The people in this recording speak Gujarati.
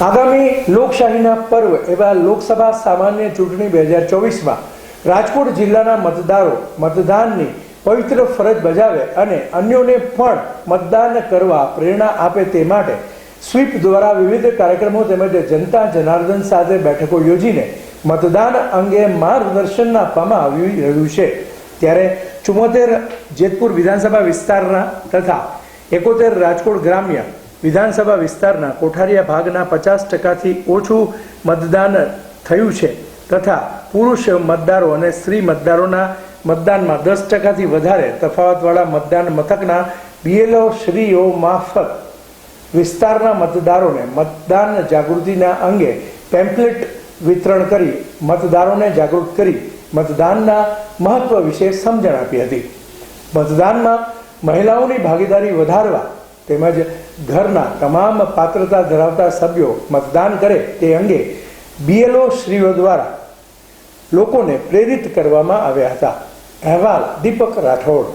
આગામી લોકશાહીના પર્વ એવા લોકસભા સામાન્ય ચૂંટણી બે હજાર ચોવીસમાં રાજકોટ જિલ્લાના મતદારો મતદાનની પવિત્ર ફરજ બજાવે અને અન્યોને પણ મતદાન કરવા પ્રેરણા આપે તે માટે સ્વીપ દ્વારા વિવિધ કાર્યક્રમો તેમજ જનતા જનાર્દન સાથે બેઠકો યોજીને મતદાન અંગે માર્ગદર્શન આપવામાં આવી રહ્યું છે. ત્યારે ચુમ્મોતેર જેતપુર વિધાનસભા વિસ્તારના તથા એકોતેર રાજકોટ ગ્રામ્ય વિધાનસભા વિસ્તારના કોઠારિયા ભાગના પચાસ ટકાથી ઓછું મતદાન થયું છે તથા પુરુષ મતદારો અને સ્ત્રી મતદારોના મતદાનમાં દસ ટકાથી વધારે તફાવતવાળા મતદાન મથકના બીએલઓ શ્રીઓ મારફત વિસ્તારના મતદારોને મતદાન જાગૃતિના અંગે પેમ્પલેટ વિતરણ કરી મતદારોને જાગૃત કરી મતદાનના મહત્વ વિશે સમજણ આપી હતી. મતદાનમાં મહિલાઓની ભાગીદારી વધારવા તેમજ ઘરના તમામ પાત્રતા ધરાવતા સભ્યો મતદાન કરે તે અંગે બીએલઓ શ્રીઓ દ્વારા લોકોને પ્રેરિત કરવામાં આવ્યા હતા. અહેવાલ દીપક રાઠોડ.